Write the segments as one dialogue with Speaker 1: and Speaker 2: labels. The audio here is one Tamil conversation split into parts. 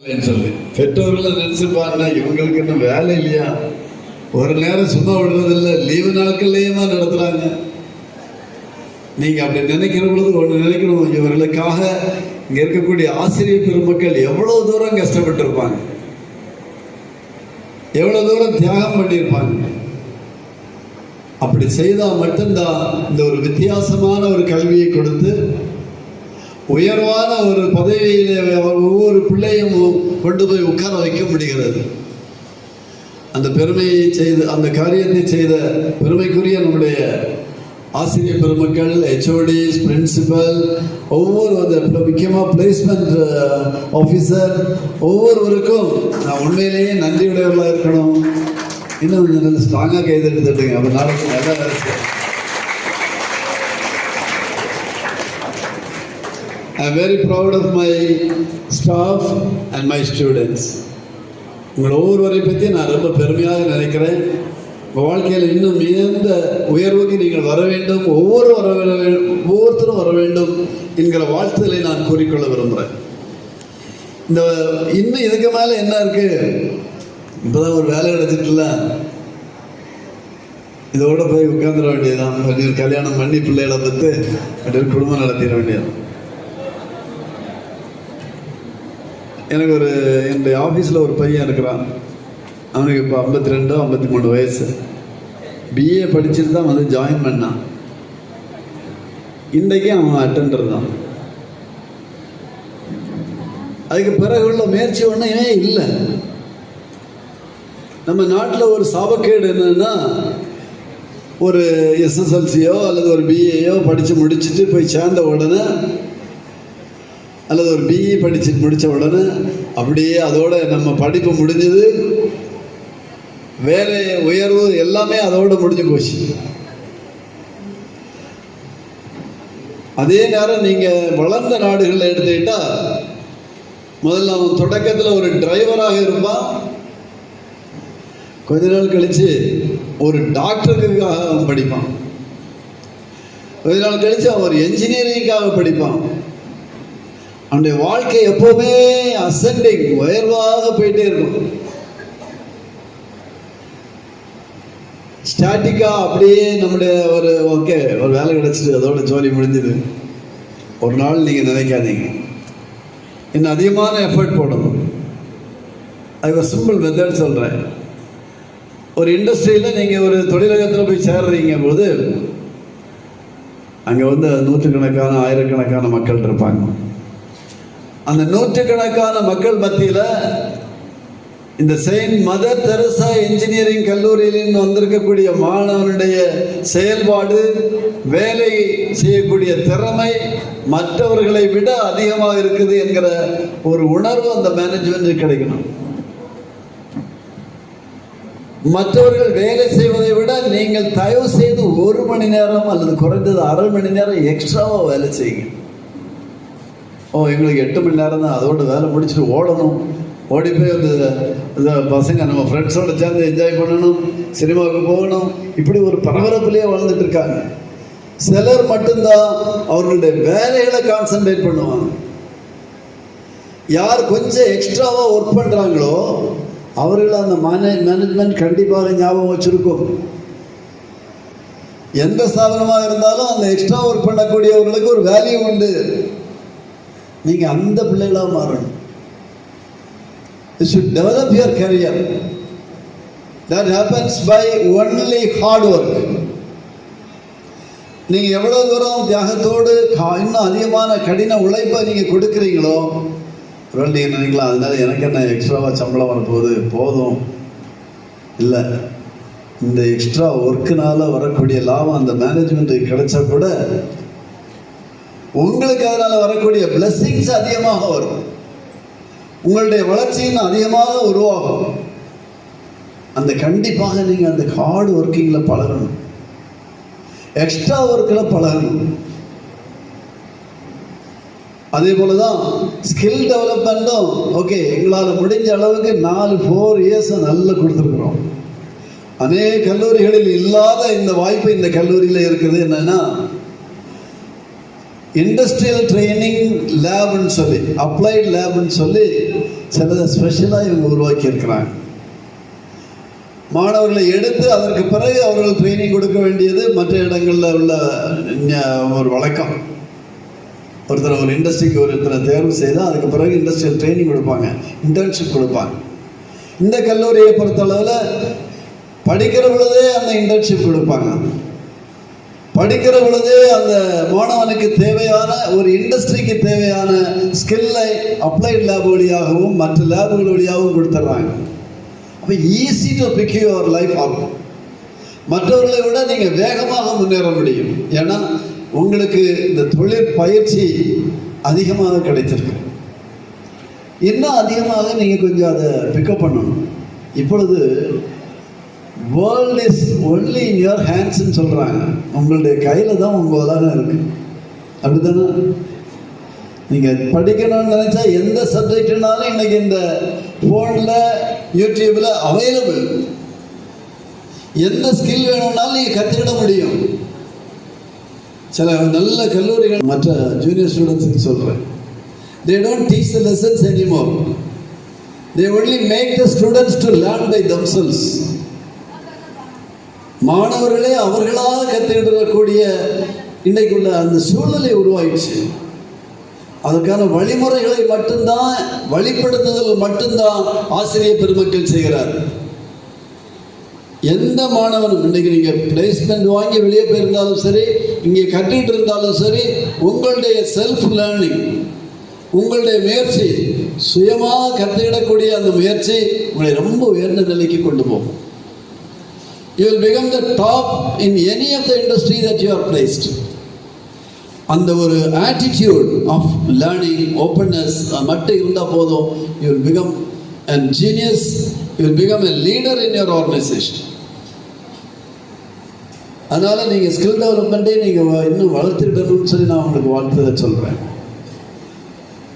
Speaker 1: சொல்லி. பெற்றோர்கள் நினைச்சுப்பாங்க இவங்களுக்கு இன்னும் வேலை இல்லையா? ஒரு நேரம் சும்மா விடுறது இல்லை லீவு நாட்கள்லேயுமா நடத்துறாங்க? நீங்க அப்படி நினைக்கிற பொழுது ஒன்று நினைக்கணும் இவர்களுக்காக இங்க இருக்கக்கூடிய ஆசிரியர் பெருமக்கள் எவ்வளவு தூரம் கஷ்டப்பட்டிருப்பாங்க? எவ்வளவு தூரம் தியாகம் பண்ணியிருப்பாங்க? அப்படி செய்தால் மட்டும்தான் இந்த ஒரு வித்தியாசமான ஒரு கல்வியை கொடுத்து உயர்வான ஒரு பதவியில் ஒவ்வொரு பிள்ளையும் கொண்டு போய் உட்கார வைக்க முடிகிறது. அந்த பெருமையை செய்து அந்த காரியத்தை செய்த பெருமைக்குரிய நம்முடைய ஆசிரியர் பெருமக்கள் ஹெச்ஓடிஸ் பிரின்சிபல் ஒவ்வொரு அந்த முக்கியமாக பிளேஸ்மெண்ட் ஆஃபீஸர் ஒவ்வொருவருக்கும் நான் உண்மையிலேயே நன்றியுடையவர்களாக இருக்கணும். இன்னும் கொஞ்சம் ஸ்ட்ராங்காக கைதெடுத்து தட்டுங்க. அப்போ நாளைக்கு நல்லா I'm very proud of my staff and my students my உங்கள் ஒவ்வொருவரை பற்றி நான் ரொம்ப பெருமையாக நினைக்கிறேன். உங்கள் வாழ்க்கையில் இன்னும் மிகுந்த உயர்வுக்கு நீங்கள் வர வேண்டும். ஒவ்வொரு வர வேண்டும் ஒவ்வொருத்தரும் வர வேண்டும் என்கிற வாழ்த்துதலை நான் கூறிக்கொள்ள விரும்புகிறேன். இந்த இன்னும் இதுக்கு மேலே என்ன இருக்குது இப்போதான் ஒரு வேலை கிடைச்சிட்டுல. இதோட போய் உட்காந்துட வேண்டியதுதான். கொஞ்சம் கல்யாணம் பண்ணி பிள்ளைகளை பார்த்து அப்படியே குடும்பம் நடத்திட வேண்டியது எனக்கு ஒரு என்னுடைய ஆஃபீஸில் ஒரு பையன் இருக்கிறான். அவனுக்கு இப்போ ஐம்பத்தி ரெண்டோ ஐம்பத்தி மூணு வயசு. பிஏ படிச்சுட்டு தான் வந்து ஜாயின் பண்ணான். இன்றைக்கும் அவன் அட்டெண்டர் தான். அதுக்கு பிறகு உள்ள முயற்சி ஒன்றுமே இல்லை. நம்ம நாட்டில் ஒரு சாபக்கேடு என்னன்னா ஒரு எஸ்எஸ்எல்சியோ அல்லது ஒரு பிஏயோ படித்து முடிச்சுட்டு போய் சேர்ந்த உடனே அல்லது ஒரு பிஇ படிச்சு முடித்த உடனே அப்படியே அதோட நம்ம படிப்பு முடிஞ்சது வேலை உயர்வு எல்லாமே அதோட முடிஞ்சு போச்சு. அதே நேரம் நீங்கள் வளர்ந்த நாடுகளில் எடுத்துக்கிட்டா முதல்ல அவன் தொடக்கத்தில் ஒரு டிரைவராக இருப்பான். கொஞ்ச நாள் கழித்து ஒரு டாக்டருக்காக அவன் படிப்பான். கொஞ்ச நாள் கழித்து அவன் ஒரு என்ஜினியரிங்காக படிப்பான். அவனுடைய வாழ்க்கை எப்பவுமே அசெண்டிங் உயர்வாக போயிட்டே இருக்கும். ஸ்டாட்டிக்கா அப்படியே நம்முடைய ஒரு ஓகே ஒரு வேலை கிடைச்சிட்டு அதோட ஜோலி முடிஞ்சது. ஒரு நாள் நீங்க நினைக்காதீங்க. இன்னும் அதிகமான எஃபர்ட் போடணும் அது ஒரு சிம்பிள் மெத்தட் சொல்றேன். ஒரு இண்டஸ்ட்ரியில் நீங்கள் ஒரு தொழிலகத்தில் போய் சேர்றீங்க போது அங்கே வந்து நூற்றுக்கணக்கான ஆயிரக்கணக்கான மக்கள் இருப்பாங்க. அந்த நூற்றுக்கணக்கான மக்கள் மத்தியில் இந்த செயின்ட் மதர் தெரசா இன்ஜினியரிங் கல்லூரியில் வந்திருக்கக்கூடிய மாணவனுடைய செயல்பாடு வேலை செய்யக்கூடிய திறமை மற்றவர்களை விட அதிகமாக இருக்குது என்கிற ஒரு உணர்வு அந்த மேனேஜ்மெண்ட் கிடைக்கணும். மற்றவர்கள் வேலை செய்வதை விட நீங்கள் தயவு செய்து ஒரு மணி நேரம் அல்லது குறைந்தது அரை மணி நேரம் எக்ஸ்ட்ராவாக வேலை செய்யுங்க. ஓ எங்களுக்கு எட்டு மணி நேரம் தான். அதோட வேலை முடிச்சுட்டு ஓடணும். ஓடி போய் அந்த இந்த பசங்க நம்ம ஃப்ரெண்ட்ஸோட சேர்ந்து என்ஜாய் பண்ணணும். சினிமாவுக்கு போகணும். இப்படி ஒரு பரபரப்புலேயே வாழ்ந்துட்டு இருக்காங்க. சிலர் மட்டும்தான் அவர்களுடைய வேலைகளை கான்சென்ட்ரேட் பண்ணுவாங்க. யார் கொஞ்சம் எக்ஸ்ட்ராவாக ஒர்க் பண்ணுறாங்களோ அவர்கள் அந்த மேனே மேனேஜ்மெண்ட் கண்டிப்பாக ஞாபகம் வச்சுருக்கும். எந்த சாதனமாக இருந்தாலும் அந்த எக்ஸ்ட்ரா ஒர்க் பண்ணக்கூடியவர்களுக்கு ஒரு வேல்யூ உண்டு. நீங்க அந்த பிள்ளைகளாக மாறணும். You should develop your career that happens by only hard work நீங்க எவ்வளவு தூரம் தியாகத்தோடு கா- இன்னும் அதிகமான கடின உழைப்பை நீங்க கொடுக்குறீங்களோ ஒருவேளை நீங்க நினைக்கலாம் அதனால எனக்கு என்ன எக்ஸ்ட்ராவாக சம்பளம் வரப்போகுது? போதும். இல்லை. இந்த எக்ஸ்ட்ரா ஒர்க்குனால வரக்கூடிய லாபம் அந்த மேனேஜ்மெண்ட்டுக்கு கிடைச்சா கூட உங்களுக்கு அதனால வரக்கூடிய பிளஸ்ஸிங்ஸ் அதிகமாக வரும். உங்களுடைய வளர்ச்சியும் அதிகமாக உருவாகும். அந்த கண்டிப்பாக நீங்க அந்த ஹார்ட் ஒர்க்கிங்ல பழகணும். எக்ஸ்ட்ரா ஒர்க்கில் பழகணும். அதே போல தான் ஸ்கில் டெவலப்மெண்ட்டும் ஓகே எங்களால் முடிஞ்ச அளவுக்கு நாலு ஃபோர் இயர்ஸ் நல்லா கொடுத்துருக்குறோம். அநேக கல்லூரிகளில் இல்லாத இந்த வாய்ப்பு இந்த கல்லூரியில் இருக்குது. என்னன்னா இண்டஸ்ட்ரியல் ட்ரைனிங் லேப்னு சொல்லி அப்ளைட் லேப்னு சொல்லி சிலதை ஸ்பெஷலாக இவங்க உருவாக்கி இருக்கிறாங்க மாணவர்களை எடுத்து அதற்கு பிறகு அவர்கள் ட்ரைனிங் கொடுக்க வேண்டியது மற்ற இடங்களில் உள்ள ஒரு வழக்கம். ஒருத்தர் ஒரு இண்டஸ்ட்ரிக்கு ஒருத்தரை தேர்வு செய்தால் அதுக்கு பிறகு இண்டஸ்ட்ரியல் ட்ரைனிங் கொடுப்பாங்க இன்டர்ன்ஷிப் கொடுப்பாங்க. இந்த கல்லூரியை பொறுத்தளவில் படிக்கிற பொழுதே அந்த இன்டர்ன்ஷிப் கொடுப்பாங்க. படிக்கிற பொழுது அந்த மாணவனுக்கு தேவையான ஒரு இண்டஸ்ட்ரிக்கு தேவையான ஸ்கில்லை அப்ளைட் லேப் வழியாகவும் மற்ற லேபுகள் வழியாகவும் கொடுத்துட்றாங்க. அப்போ easy to pick your life ஆகும் மற்றவர்களை விட நீங்கள் வேகமாக முன்னேற முடியும். ஏன்னா உங்களுக்கு இந்த தொழில் பயிற்சி அதிகமாக கிடைத்திருக்கு. இன்னும் அதிகமாக நீங்கள் கொஞ்சம் அதை பிக்கப் பண்ணணும். இப்பொழுது world is only in your ஹேண்ட்ஸ்ன்னு சொல்கிறாங்க உங்களுடைய கையில் தான் உங்கள் உலகம் இருக்கு. அப்படிதானே நீங்கள் படிக்கணும்னு நினச்சா எந்த சப்ஜெக்ட்னாலும் இன்றைக்கி இந்த ஃபோனில் யூடியூப்பில் அவைலபிள் எந்த ஸ்கில் வேணும்னாலும் நீங்கள் கற்றுக்கிட முடியும். சில நல்ல கல்லூரிகள் மற்ற ஜூனியர் ஸ்டூடெண்ட்ஸுக்கு சொல்கிறேன் they don't teach the lessons anymore they only make the students to learn by themselves மாணவர்களே அவர்களாக கற்றுக்கிடக்கூடிய இன்றைக்குள்ள அந்த சூழ்நிலை உருவாயிடுச்சு. அதற்கான வழிமுறைகளை மட்டும்தான் வழிப்படுத்துதல் மட்டும்தான் ஆசிரியர் பெருமக்கள் செய்கிறார். எந்த மாணவனும் இன்னைக்கு நீங்கள் பிளேஸ்மெண்ட் வாங்கி வெளியே போயிருந்தாலும் சரி இங்கே கட்டிட்டு இருந்தாலும் சரி உங்களுடைய செல்ஃப் லேர்னிங் உங்களுடைய முயற்சி சுயமாக கற்றுக்கிடக்கூடிய அந்த முயற்சி உங்களை ரொம்ப உயர்ந்த நிலைக்கு கொண்டு போகும். You will become the top in any of the industry that you are placed அந்த ஒரு ஆட்டிடியூட் ஆஃப் லேர்னிங் ஓப்பன்னஸ் மட்டும் இருந்தால் போதும். You will become and genius you will become a leader in your organisation அதனால் நீங்கள் ஸ்கில் டெவலப்மெண்ட்டே நீங்கள் இன்னும் வளர்த்துக்கிடணும்னு சொல்லி நான் உங்களுக்கு வாழ்த்துதை சொல்கிறேன்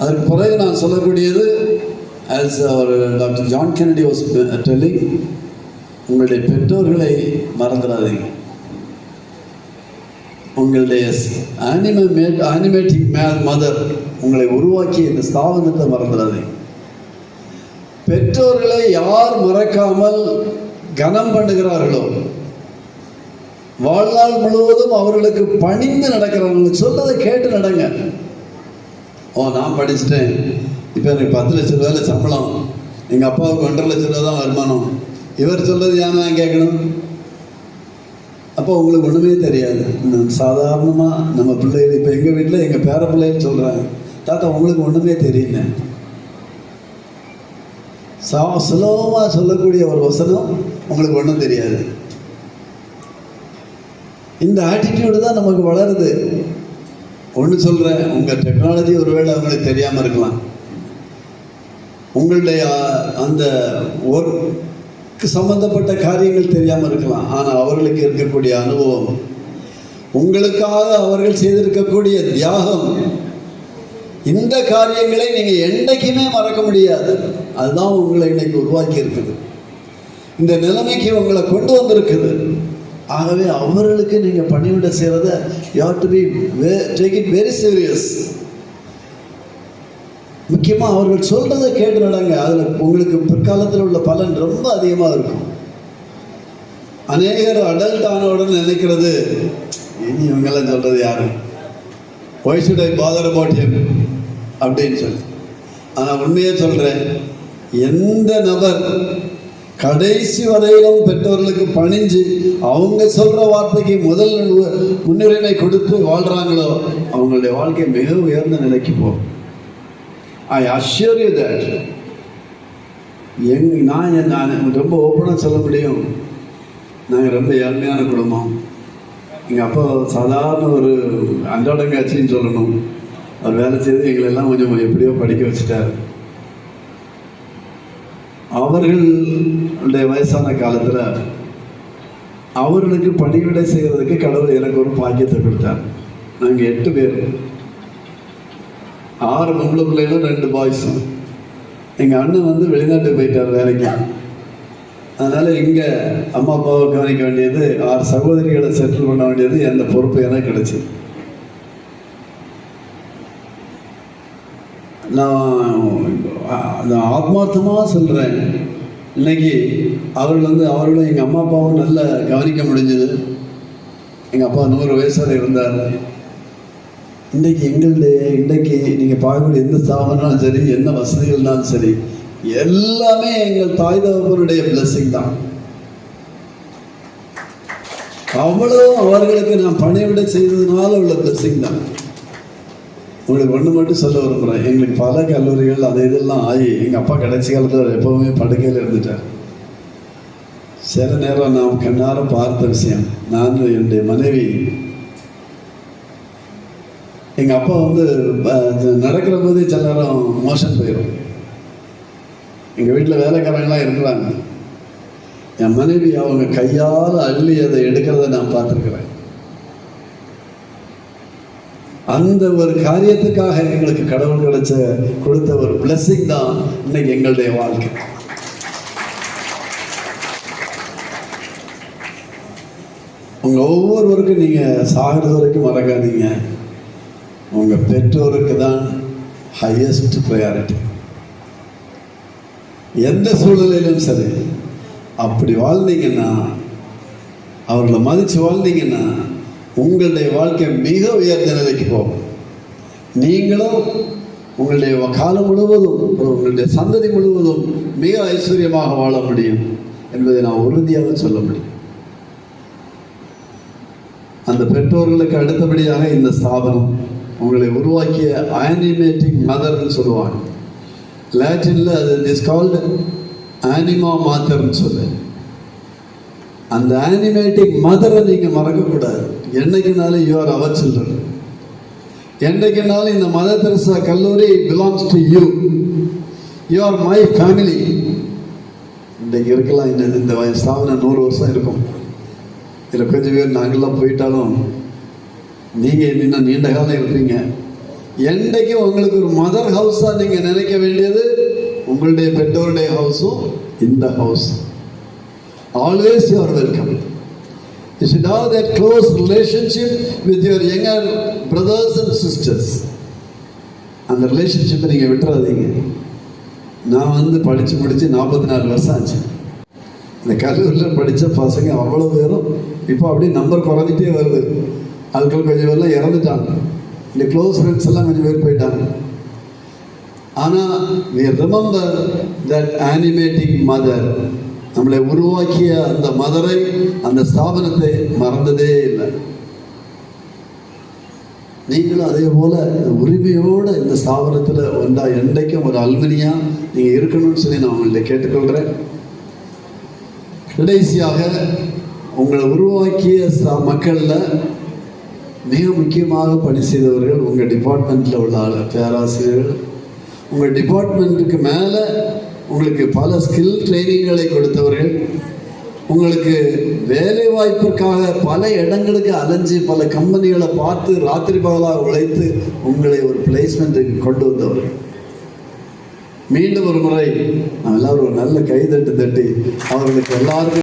Speaker 1: அதற்கு பிறகு நான் சொல்லக்கூடியது as our doctor John Kennedy was telling உங்களுடைய பெற்றோர்களை மறந்துடாதீங்க. உங்களுடைய அனிமேட் அனிமேட்டிங் மே மதர் உங்களை உருவாக்கிய இந்த ஸ்தாபனத்தை மறந்துடாதீங்க. பெற்றோர்களை யார் மறக்காமல் கனம் பண்ணுகிறார்களோ வாழ்நாள் முழுவதும் அவர்களுக்கு பணிந்து நடக்கிறாங்க சொன்னதை கேட்டு நடங்க. ஓ நான் படிச்சுட்டேன். இப்போ எனக்கு பத்து லட்ச ரூபாயில சம்பளம். எங்கள் அப்பாவுக்கு ஒன்றரை லட்ச ரூபா தான் வருமானம். இவர் சொல்றது ஏன் நான் கேட்கணும். அப்போ உங்களுக்கு ஒன்றுமே தெரியாது. சாதாரணமாக நம்ம பிள்ளைகள் இப்போ எங்கள் வீட்டில் எங்கள் பேர பிள்ளைகள் சொல்கிறாங்க தாத்தா உங்களுக்கு ஒன்றுமே தெரியல. சா சுலபமாக சொல்லக்கூடிய ஒரு வசனம் உங்களுக்கு ஒன்றும் தெரியாது. இந்த ஆட்டிடியூடு தான் நமக்கு வளருது. ஒன்று சொல்கிறேன் உங்கள் டெக்னாலஜி ஒருவேளை அவங்களுக்கு தெரியாமல் இருக்கலாம். உங்களுடைய அந்த ஒர்க் சம்பந்தப்பட்ட காரியங்கள் தெரியாமல் இருக்கலாம். ஆனால் அவர்களுக்கு இருக்கக்கூடிய அனுபவம் உங்களுக்காக அவர்கள் செய்திருக்கக்கூடிய தியாகம் இந்த காரியங்களை நீங்கள் என்றைக்குமே மறக்க முடியாது. அதுதான் உங்களை இன்னைக்கு உருவாக்கி இருக்குது இந்த நிலைமைக்கு உங்களை கொண்டு வந்திருக்குது. ஆகவே அவர்களுக்கு நீங்கள் பணிவிட செய்கிறத you have to be take it very serious முக்கியமாக அவர்கள் சொல்கிறத கேட்டு நடங்க. அதில் உங்களுக்கு பிற்காலத்தில் உள்ள பலன் ரொம்ப அதிகமாக இருக்கும். அநேகர் அடல்ட் ஆனவுடன் நினைக்கிறது. இனி இவங்கெல்லாம் சொல்கிறது யாரு? ஒய் should I அப்படின்னு சொல்லி. ஆனால் உண்மையே சொல்கிறேன் எந்த நபர் கடைசி வரையிலும் பெற்றோர்களுக்கு பணிஞ்சு அவங்க சொல்கிற வார்த்தைக்கு முதல் முன்னுரிமை கொடுத்து வாழ்கிறாங்களோ அவங்களுடைய வாழ்க்கை மிக உயர்ந்த நிலைக்கு போகும். ஐ அஷ்யூர் யூ தட் எங் நான் என் நான் ரொம்ப ஓப்பனாக சொல்ல முடியும். நாங்கள் ரொம்ப ஏழ்மையான குடும்பம். எங்கள் அப்பா சாதாரண ஒரு அன்றாடங்காட்சின்னு சொல்லணும். அவர் வேலை செய்து எங்களெல்லாம் கொஞ்சம் எப்படியோ படிக்க வச்சுட்டார். அவர்களுடைய வயசான காலத்தில் அவர்களுக்கு பணிவிடை செய்கிறதுக்கு கடவுள் எனக்கு ஒரு பாக்கியத்தை கொடுத்தார். நாங்கள் எட்டு பேர். ஆறு பொம்பளை பிள்ளைகளும் ரெண்டு பாய்ஸும் எங்கள் அண்ணன் வந்து வெளிநாட்டுக்கு போயிட்டார் வேலைக்கு. அதனால் இங்கே அம்மா அப்பாவை கவனிக்க வேண்டியது ஆறு சகோதரிகளை செட்டில் பண்ண வேண்டியது எந்த பொறுப்பு எனக்கு கிடைச்சது நான் ஆத்மார்த்தமாக சொல்கிறேன் இன்னைக்கு அவர்கள் வந்து அவர்களும் எங்கள் அம்மா அப்பாவும் நல்லா கவனிக்க முடிஞ்சது. எங்கள் அப்பா நூறு வயசில் இருந்தார். இன்றைக்கி எங்களுடைய இன்றைக்கு நீங்கள் பார்க்கக்கூடிய எந்த ஸ்தாபனாலும் சரி என்ன வசதிகள்னாலும் சரி எல்லாமே எங்கள் தாய் தகப்பனுடைய blessing தான். அவ்வளோ அவர்களுக்கு நான் பணிவிட செய்ததுனால உள்ள blessing தான். உங்களுக்கு ஒன்று மட்டும் சொல்ல விரும்புகிறேன் எங்களுக்கு பல கல்லூரிகள் அது இதெல்லாம் ஆகி எங்கள் அப்பா கடைசி காலத்தில் எப்போவுமே படுக்கையில் இருந்துட்டார். சில நேரம் நாம் கண்ணார பார்த்த விஷயம் நான் என்னுடைய மனைவி எங்கள் அப்பா வந்து நடக்கிற போதே சில நேரம் மோஷன் போயிடும் எங்கள் வீட்டில் வேலைக்காரங்களாம் இருக்கிறாங்க. என் மனைவி அவங்க கையால் அள்ளி அதை எடுக்கிறத நான் பார்த்துருக்குறேன். அந்த ஒரு காரியத்துக்காக எங்களுக்கு கடவுள் கிடைச்ச கொடுத்த ஒரு பிளஸ்ஸிங் தான் இன்னைக்கு எங்களுடைய வாழ்க்கை. உங்க ஒவ்வொருவருக்கும் நீங்க சாகிறது வரைக்கும் மறக்காதீங்க. உங்கள் பெற்றோருக்கு தான் ஹையஸ்ட் ப்ரையாரிட்டி எந்த சூழ்நிலையிலும் சரி அப்படி வாழ்ந்தீங்கன்னா அவர்களை மதித்து வாழ்ந்தீங்கன்னா உங்களுடைய வாழ்க்கை மிக உயர்ந்த நிலைக்கு போகும். நீங்களும் உங்களுடைய காலம் முழுவதும் உங்களுடைய சந்ததி முழுவதும் மிக ஐஸ்வர்யமாக வாழ முடியும் என்பதை நான் உறுதியாக சொல்ல முடியும். அந்த பெற்றோர்களுக்கு அடுத்தபடியாக இந்த ஸ்தாபனம். உங்களை உருவாக்கிய ஆனிமேட்டிங் மதர்னு சொல்லுவாங்க. லேட்டினில் அது இஸ் கால்டு ஆனிமா மாத்தர்னு சொல்லு அந்த ஆனிமேட்டிங் மதரை நீங்கள் மறக்கக்கூடாது. என்னைக்குனாலும் யூஆர் அவர் சில்ட்ரன் என்றைக்குனாலும் இந்த மதர் தெரசா கல்லூரி belongs to you you are my family இன்றைக்கு இருக்கலாம் இந்த இந்த வயசு நூறு வருஷம் இருக்கும். இதில் கொஞ்சம் பேர் நாங்கள்லாம் போயிட்டாலும் நீங்கள் இன்னும் நீண்ட காலம் இருக்கிறீங்க? என்றைக்கும் உங்களுக்கு ஒரு மதர் ஹவுஸாக நீங்கள் நினைக்க வேண்டியது? உங்களுடைய பெற்றோருடைய ஹவுஸும் இந்த house always your welcome you should have that close relationship with your younger brothers and sisters அந்த ரிலேஷன்ஷிப்பை நீங்கள் விட்டுறாதீங்க. நான் வந்து படித்து முடித்து நாற்பத்தி நாலு வருஷம் ஆச்சு. இந்த கல்லூரியில் படித்த பசங்க அவ்வளோ பேரும் இப்போ அப்படியே நம்பர் குறைஞ்சிட்டே வருது. ஆட்கள் கொஞ்சம் பேர்லாம் இறந்துட்டாங்க. இந்த க்ளோஸ் ஃப்ரெண்ட்ஸ் எல்லாம் கொஞ்சம் பேர் போயிட்டாங்க. ஆனால் we remember that animating mother நம்மளை உருவாக்கிய அந்த மதரை அந்த ஸ்தாபனத்தை மறந்ததே இல்லை. நீங்களும் அதே போல் உரிமையோட இந்த ஸ்தாபனத்தில் வந்தா என்றைக்கும் ஒரு அல்மனியா நீங்கள் இருக்கணும்னு சொல்லி நான் உங்களை கேட்டுக்கொள்கிறேன் கடைசியாக உங்களை உருவாக்கிய மக்களில் மிக முக்கியமாக பணி செய்தவர்கள் உங்கள் டிபார்ட்மெண்ட்டில் உள்ள ஆள் பேராசிரியர்கள். உங்கள் டிபார்ட்மெண்ட்டுக்கு மேலே உங்களுக்கு பல ஸ்கில் ட்ரைனிங்களை கொடுத்தவர்கள். உங்களுக்கு வேலை வாய்ப்பிற்காக பல இடங்களுக்கு அலைஞ்சு பல கம்பெனிகளை பார்த்து ராத்திரி பகலாக உழைத்து உங்களை ஒரு பிளேஸ்மெண்ட்டுக்கு கொண்டு வந்தவர்கள். மீண்டும் ஒரு முறை நாம் எல்லாரும் ஒரு நல்ல கைதட்டு தட்டி அவர்களுக்கு எல்லாருக்கும்